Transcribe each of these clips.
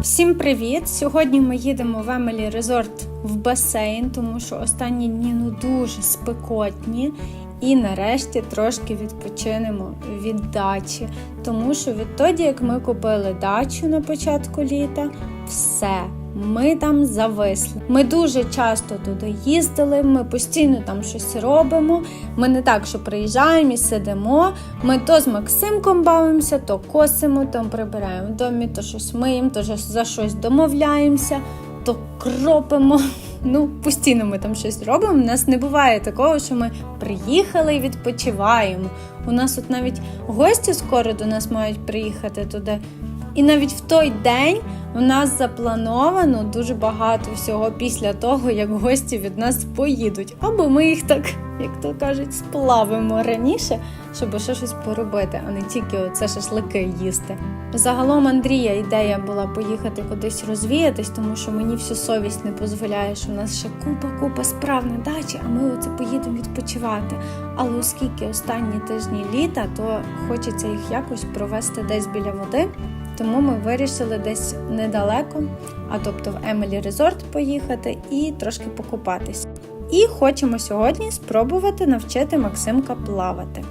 Всім привіт! Сьогодні ми їдемо в Емелі Резорт в басейн, тому що останні дні ну дуже спекотні. І нарешті трошки відпочинемо від дачі. Тому що відтоді, як ми купили дачу на початку літа, все. Ми там зависли. Ми дуже часто туди їздили, ми постійно там щось робимо. Ми не так, що приїжджаємо і сидимо. Ми то з Максимком бавимося, то косимо, то прибираємо в домі, то щось миємо, то за щось домовляємося, то кропимо. Ну, постійно ми там щось робимо. У нас не буває такого, що ми приїхали і відпочиваємо. У нас от навіть гості скоро до нас мають приїхати туди. І навіть в той день у нас заплановано дуже багато всього після того, як гості від нас поїдуть. Або ми їх так, як то кажуть, сплавимо раніше, щоб ще щось поробити, а не тільки оце шашлики їсти. Загалом Андрія ідея була поїхати кудись розвіятись, тому що мені всю совість не дозволяє, що у нас ще купа-купа справ на дачі, а ми оце поїдемо відпочивати. Але оскільки останні тижні літа, то хочеться їх якось провести десь біля води. Тому ми вирішили десь недалеко, а тобто в Емелі Резорт поїхати і трошки покупатись. І хочемо сьогодні спробувати навчити Максимка плавати.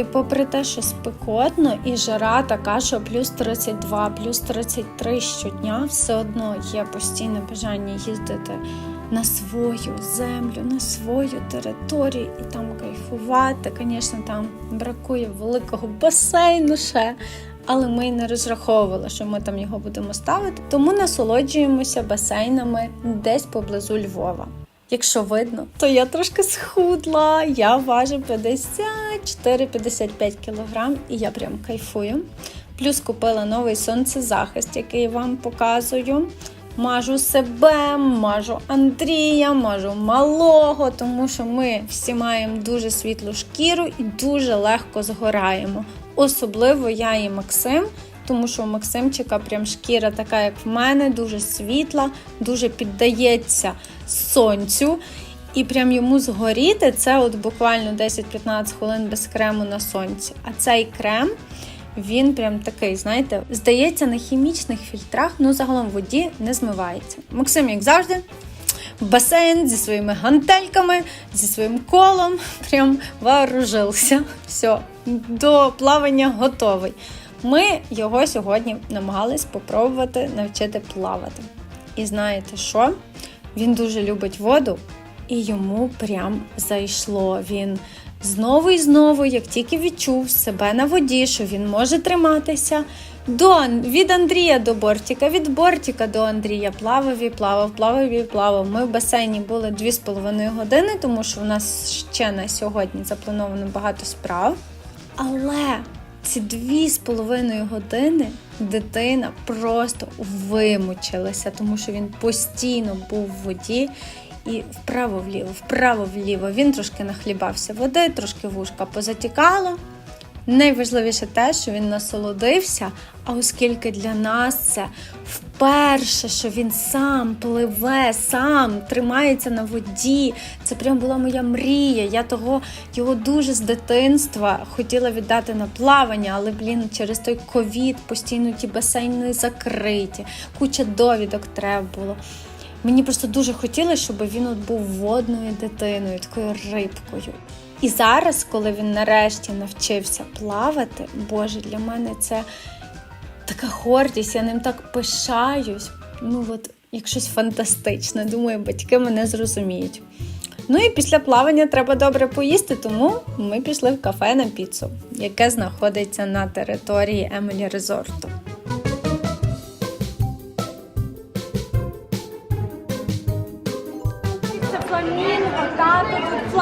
І попри те, що спекотно і жара така, що плюс 32, плюс 33 щодня, все одно є постійне бажання їздити на свою землю, на свою територію і там кайфувати. Звісно, там бракує великого басейну ще. Але ми й не розраховували, що ми там його будемо ставити, тому насолоджуємося басейнами десь поблизу Львова. Якщо видно, то я трошки схудла. Я важу 54-55 кг і я прям кайфую. Плюс купила новий сонцезахист, який вам показую. Мажу себе, мажу Андрія, мажу малого, тому що ми всі маємо дуже світлу шкіру і дуже легко згораємо. Особливо я і Максим, тому що у Максимчика прям шкіра така, як в мене, дуже світла, дуже піддається сонцю. І прям йому згоріти це от буквально 10-15 хвилин без крему на сонці. А цей крем, він прям такий, знаєте, здається, на хімічних фільтрах, ну загалом в воді не змивається. Максим, як завжди, басейн зі своїми гантельками, зі своїм колом, прям вооружився. Все, до плавання готовий. Ми його сьогодні намагались попробувати навчити плавати. І знаєте що? Він дуже любить воду, і йому прям зайшло. Він знову і знову, як тільки відчув себе на воді, що він може триматися. До, від Андрія до Бортіка, від Бортіка до Андрія плавав і плавав, плавав і плавав. Ми в басейні були 2,5 години, тому що у нас ще на сьогодні заплановано багато справ. Але ці дві з половиною години дитина просто вимучилася, тому що він постійно був в воді і вправо-вліво, вправо-вліво. Він трошки нахлібався води, трошки вушка позатікало. Найважливіше те, що він насолодився, а оскільки для нас це вперше, що він сам пливе, сам тримається на воді. Це прям була моя мрія. Я того його дуже з дитинства хотіла віддати на плавання, але блін, через той ковід постійно ті басейни закриті, куча довідок треба було. Мені просто дуже хотілося, щоб він от був водною дитиною, такою рибкою. І зараз, коли він нарешті навчився плавати, Боже, для мене це така гордість, я ним так пишаюсь. Ну от як щось фантастичне. Думаю, батьки мене зрозуміють. Ну і після плавання треба добре поїсти, тому ми пішли в кафе на піцу, яке знаходиться на території Емелі Резорту.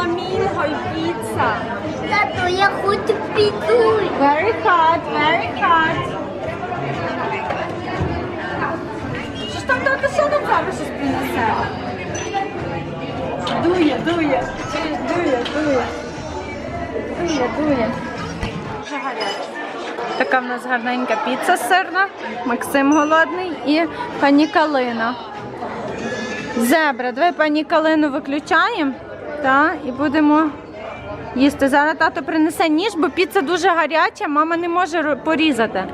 І піца. Тато, я хочу піцу. Very hot, very hot. Що ж там тато ще на тебе щось принесе? Дує, дує. Чуєш, дує, дує. Дує, дує. Гаряче. Така в нас гарненька піца сирна, Максим голодний і пані Калина. Зебра, давай пані Калину виключаємо та, і будемо їсти. Зараз тато принесе ніж, бо піца дуже гаряча, мама не може порізати.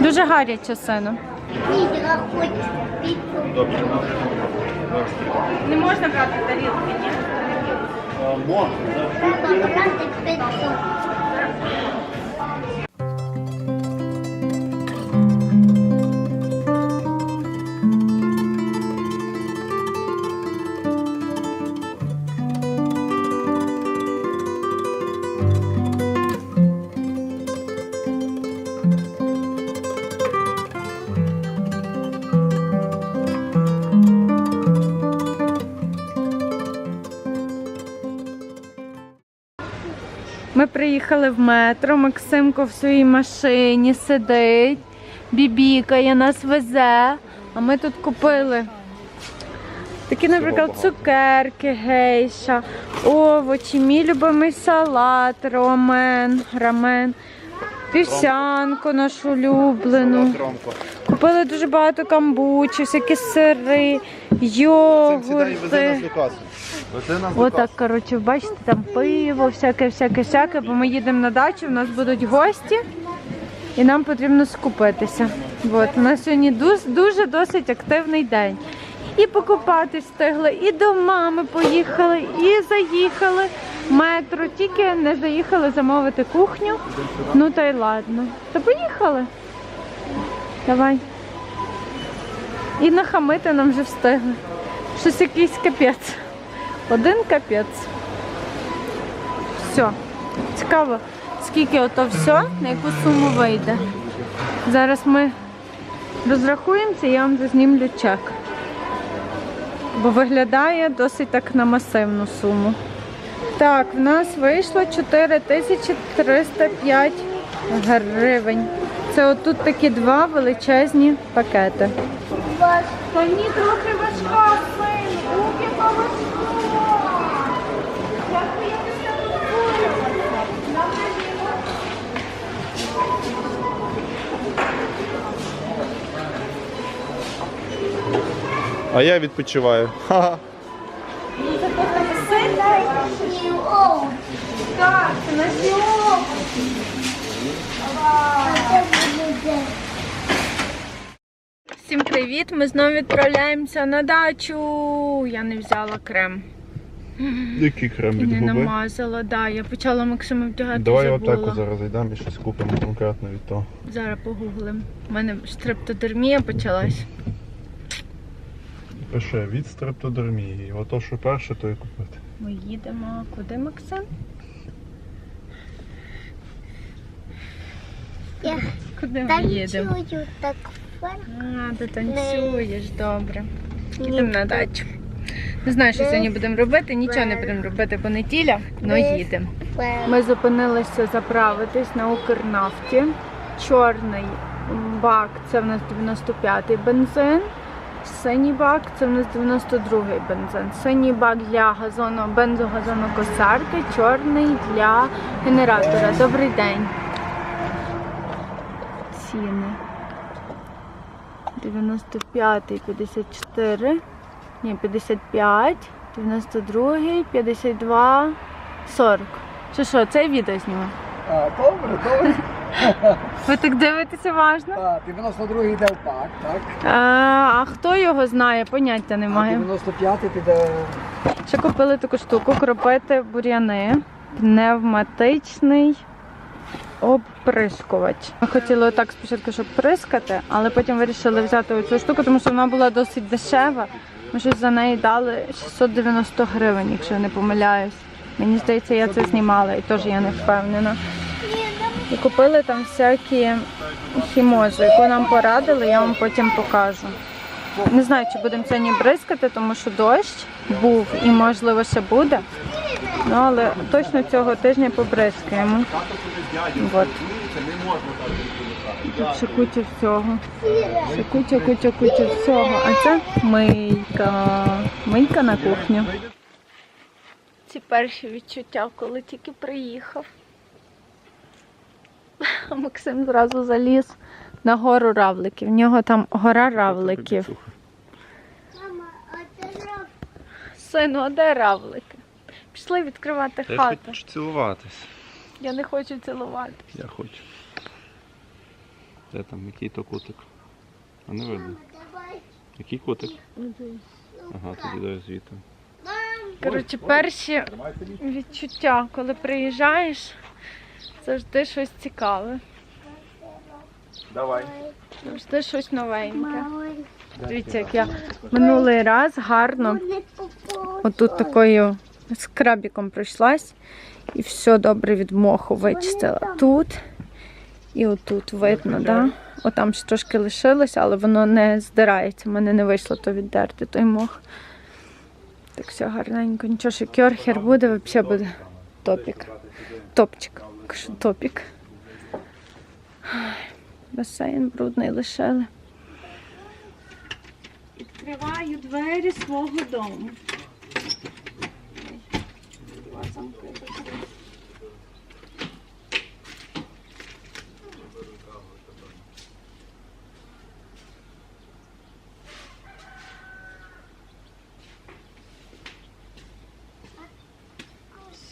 Дуже гаряче сину. Добре. Не можна брати тарілки, ні? Можна. Ми приїхали в метро, Максимко в своїй машині сидить, бібікає, нас везе. А ми тут купили такі, наприклад, цукерки, гейша, овочі, мій любимий салат, ромен, рамен, півсянку нашу улюблену. Купили дуже багато камбучі, всякі сири, йогурти. Отак, коротше, бачите, там пиво, всяке, всяке, всяке, бо ми їдемо на дачу, в нас будуть гості, і нам потрібно скупитися. От, у нас сьогодні дуже, дуже досить активний день. І покупати встигли, і до мами поїхали, і заїхали метро, тільки не заїхали замовити кухню. Ну та й ладно. То поїхали. Давай. І нахамити нам вже встигли. Щось якийсь капець. Один капець. Все. Цікаво, скільки ото все, на яку суму вийде. Зараз ми розрахуємося, я вам зазнімлю чек. Бо виглядає досить так на масивну суму. Так, в нас вийшло 4305 гривень. Це отут такі два величезні пакети. Та ні, трохи важка, син, руки поважко. А я відпочиваю. Ха-ха. Так, на буде. Всім привіт! Ми знову відправляємося на дачу. Я не взяла крем Який крем від не намазала. Да, я почала Максиму вдягати. Давай забула. отаку зараз зайдемо і щось купимо конкретно від того. Зараз погуглим. У мене стрептодермія почалась. Пише від стрептодермії. Ото що перше, то і купити. Ми їдемо. Куди, Максим? Я Куди ми їдемо? танцюю так. А, ти танцюєш, добре. Їдемо на дачу. Не знаю, що сьогодні будемо робити, нічого не будемо робити, бо неділя, але їдемо. Ми зупинилися заправитись на Укрнафті. Чорний бак це в нас 95-й бензин. Синій бак це в нас 92-й бензин. Синій бак для газону, бензогазонокосарки, чорний для генератора. Добрий день. Ціни. 95-й, 54, ні, 55, 92, 52, 40. Що що, це відео знімаю? А, добре, добре. Ви так дивитеся важно? Так, 92 йде в пак, так? А, а хто його знає? Поняття немає. 95 піде Ще купили таку штуку, кропити бур'яни. Пневматичний обприскувач. Ми хотіли отак спочатку, щоб прискати, але потім вирішили взяти оцю штуку, тому що вона була досить дешева. Ми щось за неї дали 690 гривень, якщо я не помиляюсь. Мені здається, я це знімала і теж я не впевнена. І купили там всякі хімозу, яку нам порадили, я вам потім покажу. Не знаю, чи будемо сьогодні бризкати, тому що дощ був і можливо ще буде. Ну, але точно цього тижня побризкаємо. От. Тут ще куча всього. Ще куча, куча, куча всього. А це мийка. Мийка на кухню. Ці перші відчуття, коли тільки приїхав. Максим зразу заліз на гору равликів. В нього там гора равликів. Мама, а. Сину, а де равлики? Пішли відкривати хату. Я хочу цілуватись. Я не хочу цілувати. Я хочу. Де там, який то кутик? А не видно. Який кутик? Ага, тоді дай звідти. Коротше, перші відчуття, коли приїжджаєш, завжди щось цікаве, Давай. завжди щось новеньке. Дивіться, як я минулий раз гарно отут такою скрабіком пройшлась і все добре від моху вичистила. Тут і отут видно, да? Отам ще трошки лишилося, але воно не здирається. У мене не вийшло то віддерти той мох. Так все гарненько. Нічого, що кьорхер буде, взагалі буде топік. Топчик. Топік. Басейн брудний лишили. Відкриваю двері свого дому.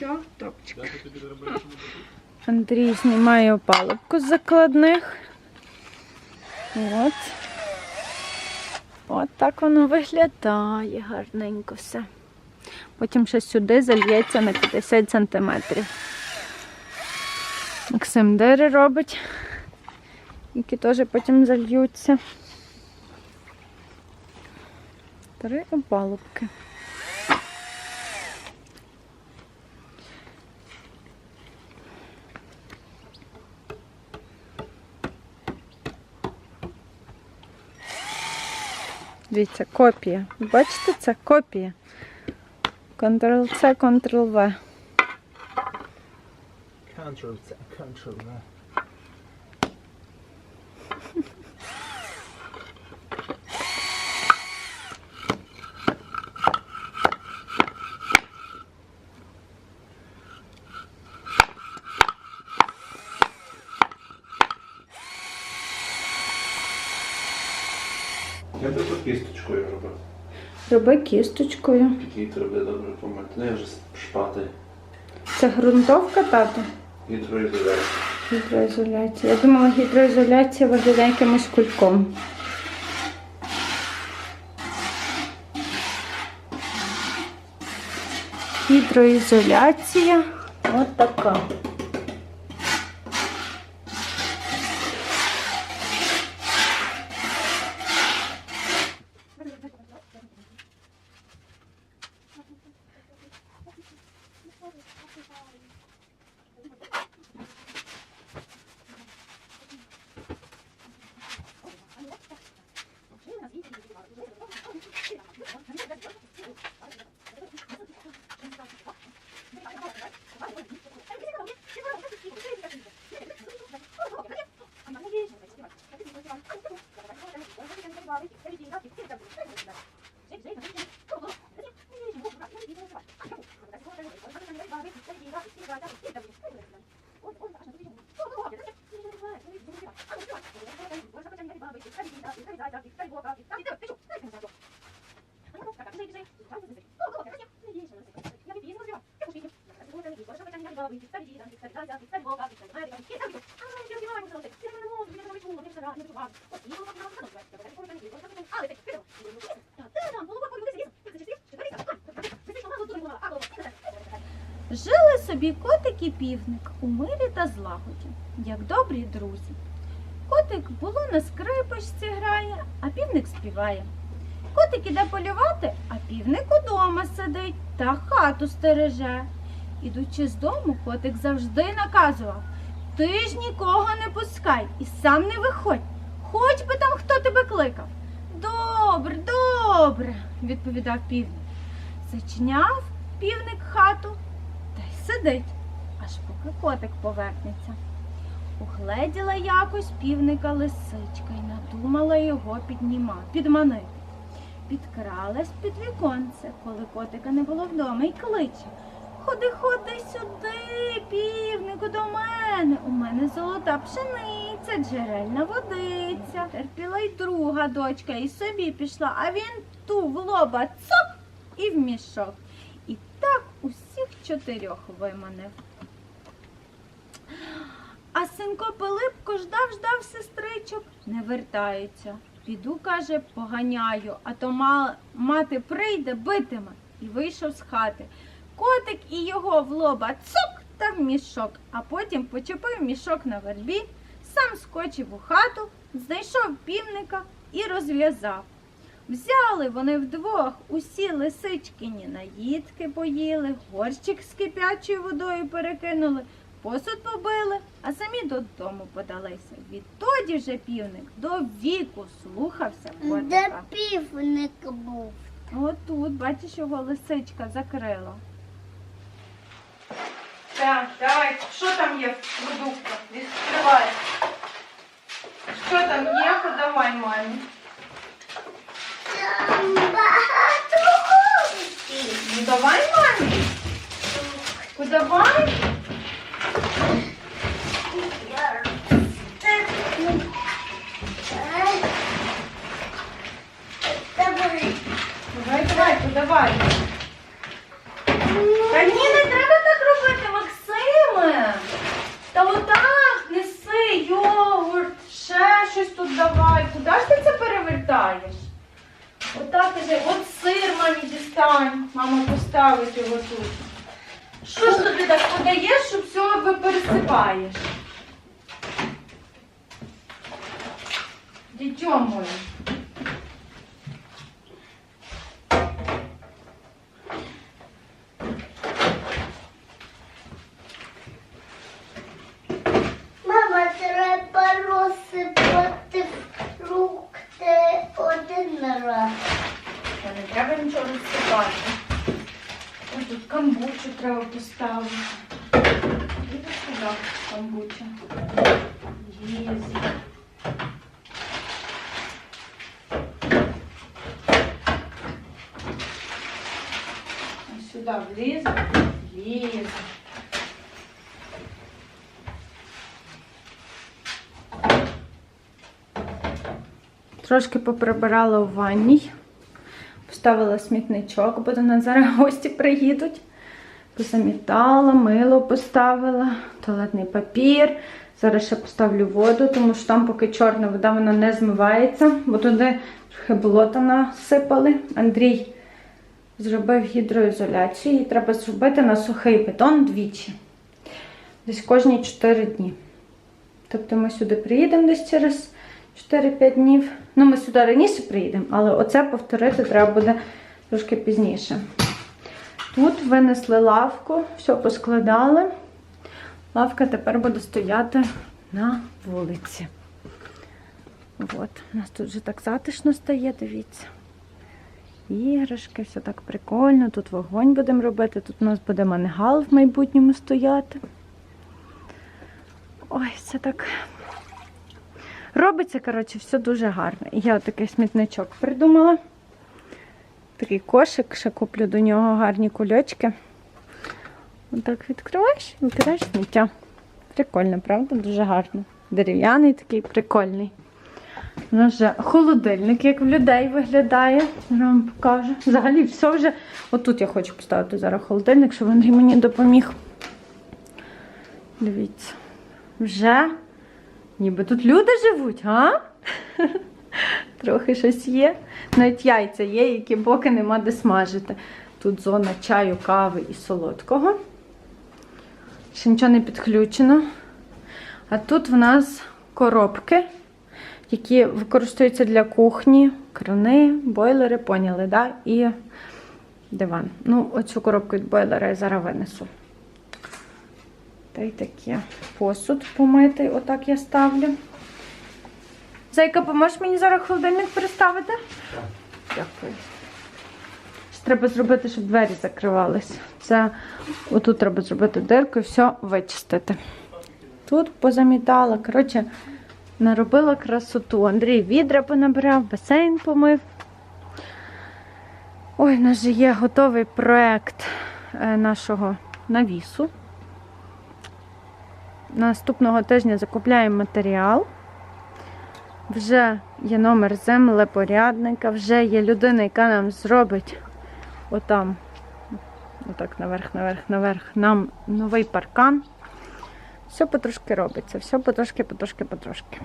Все, топчик. Андрій знімає опалубку з закладних. От. От так воно виглядає гарненько все. Потім ще сюди зальється на 50 сантиметрів. Максим дири робить, які теж потім зальються. Три опалубки. Дивіться, копія. Бачите, це копія. Ctrl-C, Ctrl-V. Control-C, Control-V. Роби кісточкою. Який треба добре помити. Ну я вже шпати. Це ґрунтовка, тато? Гідроізоляція. Гідроізоляція. Я думала, гідроізоляція виглядає якимось кульком. Гідроізоляція. От Жили собі котик і півник у мирі та злагоді, як добрі друзі. Котик було на скрипочці грає, а півник співає. Котик іде полювати, а півник удома сидить та хату стереже. Ідучи з дому, котик завжди наказував Ти ж нікого не пускай і сам не виходь, хоч би там хто тебе кликав. Добре, добре, відповідав півник. Зачиняв півник хату та й сидить, аж поки котик повернеться. Угледіла якось півника лисичка і надумала його підніма, підманити. Підкралась під віконце, коли котика не було вдома, і кличе. Ходи, ходи сюди, півнику, до мене. У мене золота пшениця, джерельна водиця. Терпіла й друга дочка, і собі пішла, а він ту в лоба цоп і в мішок. І так усіх чотирьох виманив. А синко Пилипко ждав, ждав сестричок, не вертаються. Піду, каже, поганяю, а то мати прийде, битиме. І вийшов з хати. Котик і його в лоба цук та в мішок, а потім почепив мішок на вербі, сам скочив у хату, знайшов півника і розв'язав. Взяли вони вдвох усі лисичкині наїдки поїли, горщик з кип'ячою водою перекинули, посуд побили, а самі додому подалися. Відтоді вже півник до віку слухався Де котика. півник був? Отут, бачиш, його лисичка закрила. Так, давай, що там є в продуктах? Відкривай. Що там є? Подавай мамі. Там багато гостей. Ну давай мамі. Подавай. Давай. Давай, давай, подавай. Та ні, не треба так робити, Максиме. Та отак неси йогурт, ще щось тут давай. Куди ж ти це перевертаєш? Отак іде, от сир мамі дістань. Мама поставить його тут. Що ж тобі так подаєш, що все пересипаєш? Дітьо моє. Мама, треба розсипати фрукти один раз. Та не треба нічого розсипати. Ось тут камбучу треба поставити. Іди сюди, Лізе. Ось сюди влізе, лізе. Трошки поприбирала у ванній. Поставила смітничок, бо до нас зараз гості приїдуть. Позамітала, мило поставила, туалетний папір. Зараз ще поставлю воду, тому що там поки чорна вода вона не змивається, бо туди трохи болота насипали. Андрій зробив гідроізоляцію, її треба зробити на сухий бетон двічі. Десь кожні 4 дні. Тобто ми сюди приїдемо десь через 4-5 днів. Ну, ми сюди раніше приїдемо, але оце повторити треба буде трошки пізніше. Тут винесли лавку, все поскладали. Лавка тепер буде стояти на вулиці. От, у нас тут вже так затишно стає, дивіться. Іграшки, все так прикольно. Тут вогонь будемо робити, тут у нас буде мангал в майбутньому стояти. Ой, це так Робиться, коротше, все дуже гарно. І Я такий смітничок придумала. Такий кошик, ще куплю до нього гарні кульочки. Отак відкриваєш і викидаєш сміття. Прикольно, правда? Дуже гарно. Дерев'яний такий прикольний. У нас вже холодильник, як в людей виглядає. Я вам покажу. Взагалі, все вже. Отут я хочу поставити зараз холодильник, щоб Андрій мені допоміг. Дивіться. Вже Ніби тут люди живуть, а? Трохи щось є. Навіть яйця є, які поки нема де смажити. Тут зона чаю, кави і солодкого. Ще нічого не підключено. А тут в нас коробки, які використовуються для кухні. крани, бойлери, поняли, да? І диван. Ну, оцю коробку від бойлера я зараз винесу. Та й таке. Посуд помитий, отак я ставлю. Зайка, поможеш мені зараз холодильник переставити? Дякую. Ще Треба зробити, щоб двері закривались. Це отут треба зробити дирку і все вичистити. Тут позамітала. Коротше, наробила красоту. Андрій відра понабирав, басейн помив. Ой, у нас же є готовий проект е, нашого навісу. Наступного тижня закупляємо матеріал. Вже є номер землепорядника, вже є людина, яка нам зробить отам, отак наверх, наверх, наверх, нам новий паркан. Все потрошки робиться, все потрошки, потрошки, потрошки.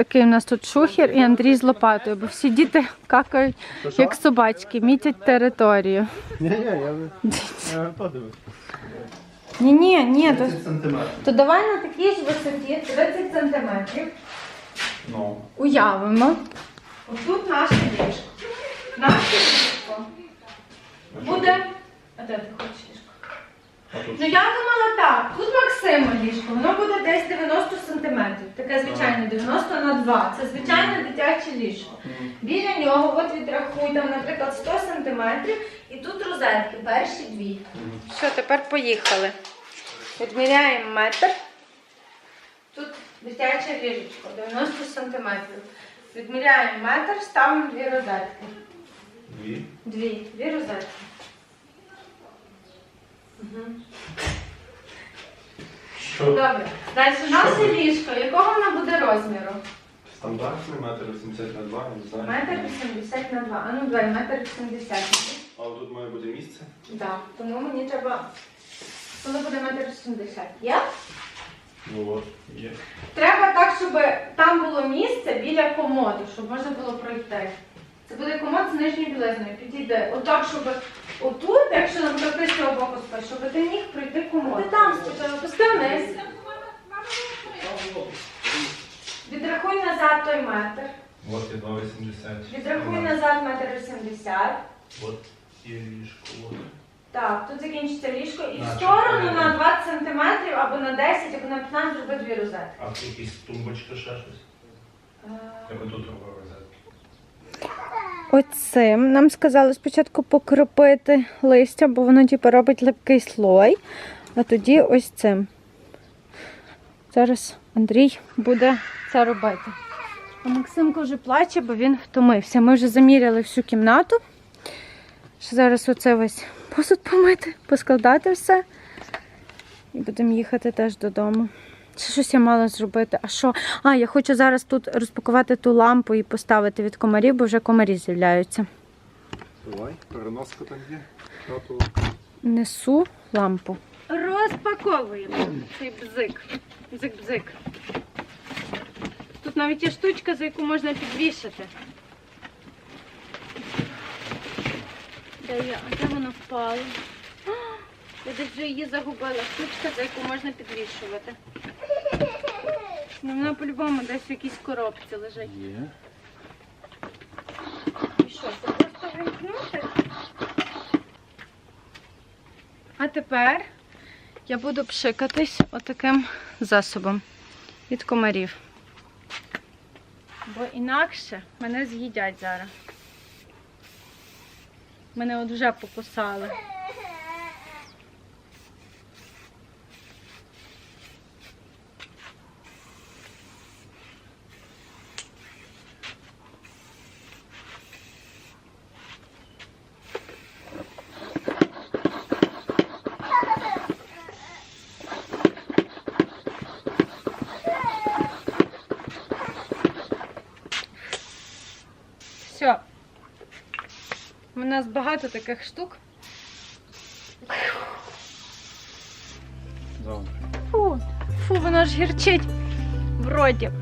Такий у нас тут шухер і Андрій з лопатою, бо всі діти какають, як собачки, мітять територію. Ні, ні. Ні, то, то давай на такій ж висоті 30 сантиметрів. Ну. Уявимо. Отут наше ліжко. Наше ліжко буде. А де ти хочеш? Ну я думала так. Тут Максима ліжко, воно буде десь 90 сантиметрів. Таке звичайне 90 на 2. Це звичайне дитяче ліжко. Біля нього, от відрахуй, там, наприклад, 100 сантиметрів, і тут розетки, перші дві. Що, тепер поїхали. Відміряємо метр. Тут дитяче ліжечко, 90 сантиметрів. Відміряємо метр, ставимо дві розетки. Дві. Дві, дві розетки. Угу. Що? Добре. Далі наше ліжко. Якого воно буде розміру? Стандартний метр 80 на 2, не знаю. Метр 80 на 2. А ну давай, метр 80. Але тут має бути місце. Так, тому мені треба. Коли буде метр 80. Є? Ну от, є. Треба так, щоб там було місце біля комоду, щоб можна було пройти. Це буде комод з нижньою білизною. Підійде. Отак, щоб отут, якщо ти з цього боку спиш, щоб ти міг пройти комод. Ти там спочатку, опусти вниз. Відрахуй назад той метр. От є 2,80. Відрахуй назад метр 80. От є ліжко. Так, тут закінчиться ліжко і в сторону на 20 см або на 10, або на 15 зроби дві розетки. А тут якісь тумбочка ще щось? Е, Я тут робив розетки. Оцим нам сказали спочатку покропити листя, бо воно типу, робить липкий слой. А тоді ось цим. Зараз Андрій буде це робити. А Максимко вже плаче, бо він втомився. Ми вже заміряли всю кімнату. Ще зараз оце ось посуд помити, поскладати все. І будемо їхати теж додому. Ще щось я мала зробити. А що? А, я хочу зараз тут розпакувати ту лампу і поставити від комарів, бо вже комарі з'являються. Давай, переноска там є. Тату. Несу лампу. Розпаковуємо цей бзик. Бзик-бзик. Тут навіть є штучка, за яку можна підвішати. Де я? А де вона впала? Я десь вже її загубила. Штучка, за яку можна підвішувати. Ну, вона по-любому десь в якійсь коробці лежить. Є. І що, це просто вимкнути? А тепер я буду пшикатись отаким засобом від комарів. Бо інакше мене з'їдять зараз. Мене от вже покусали. Все. У нас багато таких штук. Фу, фу, воно ж гірчить в роті. Е.